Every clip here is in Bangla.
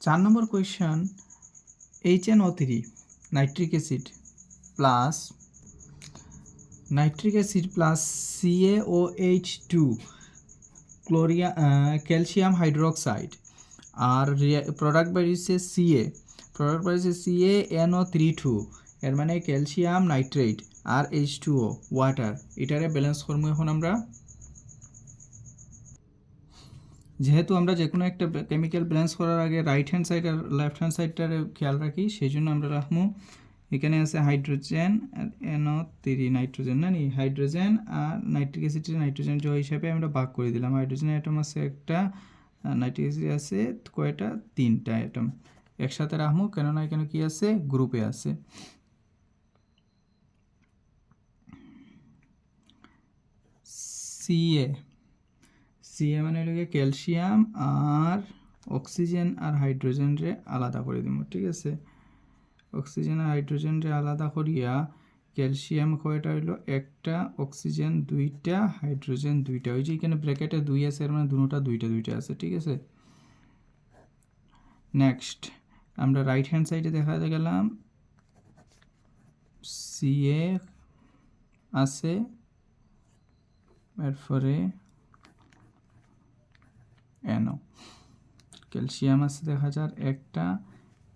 চার নম্বর question H N O three nitric acid plus nitric acid plus C A O H two ক্লোরিয়া calcium hydroxide আর প্রোডাক্ট বেরিয়েছে সিএ প্রোডাক্ট বেরিয়েছে C A N O three two এর মানে ক্যালসিয়াম নাইট্রেট আর এইচ টু ও ওয়াটার এটারে ব্যালেন্স করব এখন আমরা। যেহেতু আমরা যে কোনো একটা কেমিক্যাল ব্যালেন্স করার আগে রাইট হ্যান্ড সাইড আর লেফট হ্যান্ড সাইডটারে খেয়াল রাখি সেই জন্য আমরা রাখব, এখানে আছে হাইড্রোজেন আর এনও থ্রি নাইট্রোজেন না নি? হাইড্রোজেন আর নাইট্রিক অ্যাসিডের নাইট্রোজেন জয় হিসাবে আমরা ভাগ করে দিলাম। হাইড্রোজেন অ্যাটম আছে একটা নাইট্রিক অ্যাসিড আছে কয়টা? তিনটা অ্যাটম একসাথে রাখব, কেননা এখানে কি আছে? গ্রুপে আছে। সিএ সিএ মানে হলো ক্যালসিয়াম আর অক্সিজেন আর হাইড্রোজেন রে আলাদা করে দিব ঠিক আছে? অক্সিজেন আর হাইড্রোজেন রে আলাদা করিয়া ক্যালসিয়াম কয়টা হইল? একটা অক্সিজেন দুইটা হাইড্রোজেন দুইটা। ওই যে এখানে ব্র্যাকেটে দুই আছে মানে দুটোটা দুইটা দুইটা আছে, ঠিক আছে? নেক্সট আমরা রাইট হ্যান্ড সাইডে দেখা গেলাম। সিএ আছে। এরপরে এনও। ক্যালসিয়াম আছে দেখা যার একটা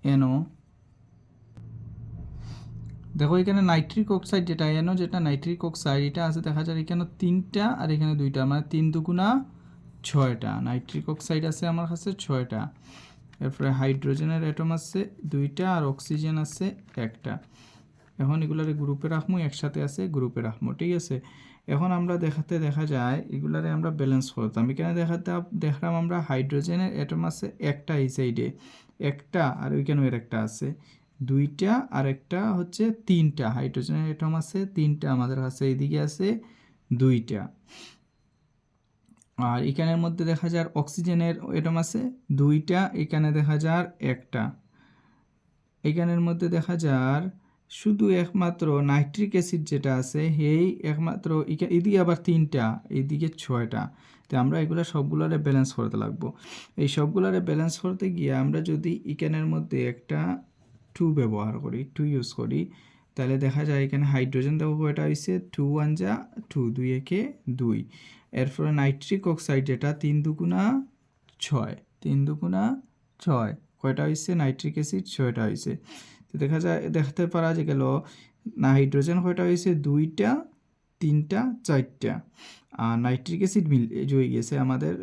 এনও। দেখো, এখানে নাইট্রিক অক্সাইড যেটা এনও, যেটা নাইট্রিক অক্সাইড, এটা আছে দেখা যায় এখানে তিনটা আর এখানে দুইটা মানে তিন দুগুণা ছয়টা। নাইট্রিক অক্সাইড আছে আমার কাছে ছয়টা। এরপরে হাইড্রোজেনের অ্যাটম আছে দুইটা আর অক্সিজেন আছে একটা। এখন এগুলার গ্রুপে রাখব একসাথে আছে, গ্রুপে রাখব ঠিক আছে? এখন আমরা দেখাতে দেখা যায়, এগুলারে আমরা ব্যালেন্স করতাম। এখানে দেখাতে দেখলাম আমরা হাইড্রোজেনের অ্যাটম আছে একটা এই সাইডে একটা আর ওইখানেও এর একটা আছে। দুইটা আর একটা হচ্ছে তিনটা। হাইড্রোজেনের অ্যাটম আছে, তিনটা আমাদের কাছে এইদিকে আছে, দুইটা। আর এখানের মধ্যে দেখা যায় অক্সিজেনের অ্যাটম আছে, দুইটা। এখানে দেখা যায় একটা। এখানের মধ্যে দেখা যায় শুধু একমাত্র নাইট্রিক অ্যাসিড যেটা আছে সেই একমাত্র এদিকে আবার তিনটা এইদিকে ছয়টা। তো আমরা এগুলো সবগুলোরে ব্যালেন্স করতে লাগবো। এই সবগুলোরে ব্যালেন্স করতে গিয়ে আমরা যদি ইকানের মধ্যে একটা টু ব্যবহার করি টু ইউজ করি, তাহলে দেখা যায় এখানে হাইড্রোজেন দেবো কয়টা হয়েছে টু ওয়ান যা টু দুই একে দুই। এরপরে নাইট্রিক অক্সাইড যেটা তিন দুগুণা ছয়, তিন দুগুণা ছয়, কয়টা হয়েছে নাইট্রিক অ্যাসিড ছয়টা হয়েছে দেখা যায়, দেখতে পারা যে গেল, না হাইড্রোজেন কয়টা হয়েছে দুইটা, তিনটা, চারটা। আর নাইট্রিক অ্যাসিড মিল হয়ে গেছে আমাদের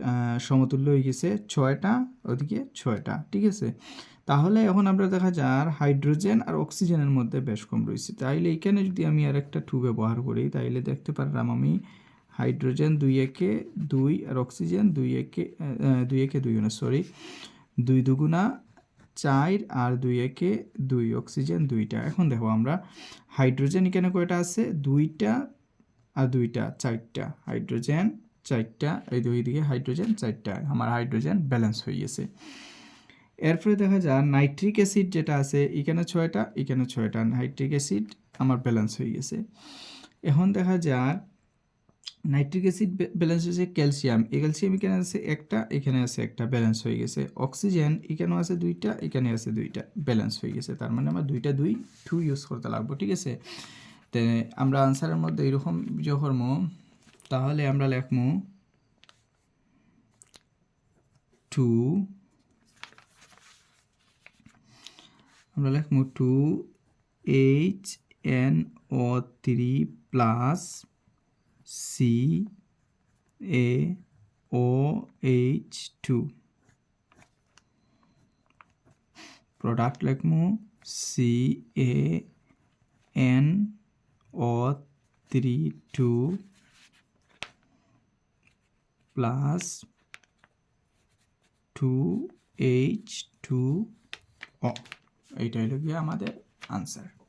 সমতুল্য হয়ে গেছে ছয়টা, ওদিকে ছয়টা, ঠিক আছে? তাহলে এখন আমরা দেখা যার হাইড্রোজেন আর অক্সিজেনের মধ্যে বেশ কম রয়েছে। তাইলে এখানে যদি আমি আর একটা টু ব্যবহার করি, তাইলে দেখতে পারলাম আমি হাইড্রোজেন দুই একে দুই আর অক্সিজেন দুই একে দুই একে দুই সরি দুই দুগুণা চার আর দুই একে দুই অক্সিজেন দুইটা। এখন দেখো আমরা হাইড্রোজেন এখানে কয়টা আছে? দুইটা আর দুইটা, চারটা। হাইড্রোজেন, চারটা। এই দুই দিকে হাইড্রোজেন, চারটা। আমার হাইড্রোজেন ব্যালেন্স হয়ে গেছে। এরপরে দেখা যায় নাইট্রিক অ্যাসিড যেটা আছে, এখানে ছয়টা এখানে ছয়টা। নাইট্রিক অ্যাসিড আমার ব্যালেন্স হয়ে গেছে। এখন দেখা যায় নাইট্রিক অ্যাসিড ব্যালেন্স হয়েছে ক্যালসিয়াম এই ক্যালসিয়াম এখানে আছে একটা, এখানে আছে একটা ব্যালেন্স হয়ে গেছে। অক্সিজেন এখানেও আছে দুইটা, এখানে আছে দুইটা ব্যালেন্স হয়ে গেছে। তার মানে আমার দুইটা দুই টু ইউজ করতে লাগবো, ঠিক আছে? তে আমরা আনসারের মধ্যে এরকম যখন তাহলে আমরা লেখবো টু আমরা লিখব two H N O three plus C A O H two product লিখব C A N O three two plus two H two O এইটা হলো গিয়ে আমাদের আনসার